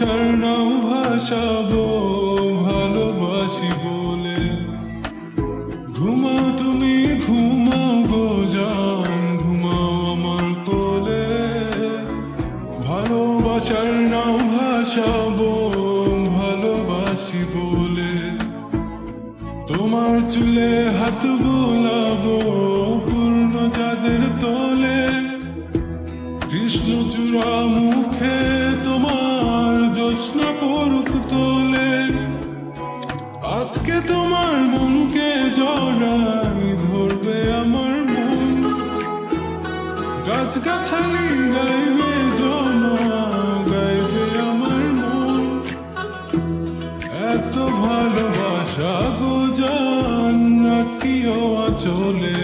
ভাষার নাম ভালোবাসি বলে। ঘুমাও তুমি, ঘুমাও গো যান ঘুমাও আমার কোলে। ভালোবাসার নাম ভালোবাসি বলে। তোমার চুলে হাত বোলাবো পূর্ণ যাদের তোলে। কৃষ্ণ চূড়া তোলে। আজকে তোমার মনকে জড়াই ধরবে আমার মন। গাছ গাছালি গাইবে গাইবে আমার মন। এত ভালোবাসা গো জান, রাখিও চলে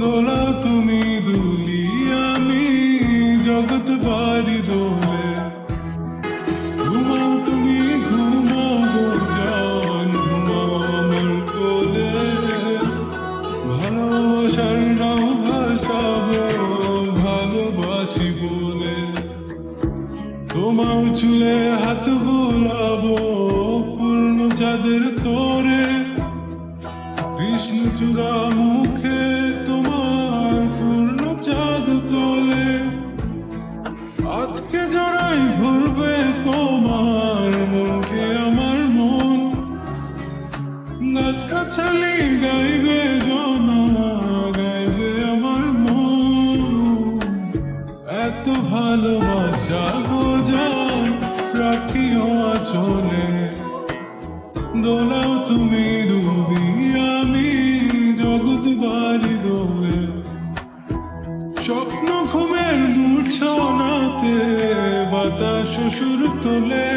দোলা তুমি দুলি আমি জগৎ তোমার চুলে হাত বোলাবো পূর্ণ চাঁদের তোরে। কৃষ্ণ চূড়া মুখে তোমার পূর্ণ চাঁদ তোলে। আজকে জড়াই ধরবে তোমার মনকে আমার মন। গাছ গাছালি গাইবে জনা, গাইবে আমার মন। এত ভালোবাসা দোলাও তুমি দুবি আমি, জগৎ বাড়ি দোলে। স্বপ্ন ঘুমের মূর্ছনাতে, বাতাস সুর তোলে।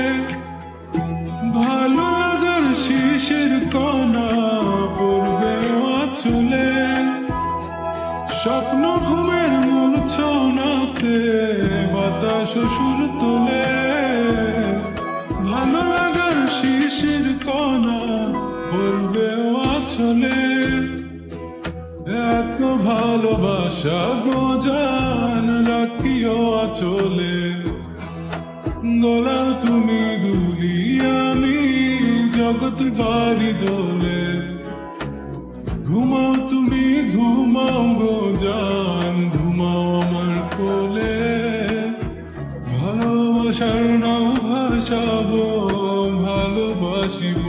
ভালো লাগার শিশির কণা পড়বে চলে স্বপ্ন ঘুমের মূর্ছনাতে, বাতাস সুর তোলে। কণা পড়বে চলে এত ভালোবাসা গোজান রাখিও চলে দোলা তুমি দুলি, আমি জগৎ বাড়ি দোলে। ঘুমাও তুমি, ঘুমাও গো জান ঘুমাও আমার কোলে। ভালোবাসার নাও ভাসাবো ভালোবাসি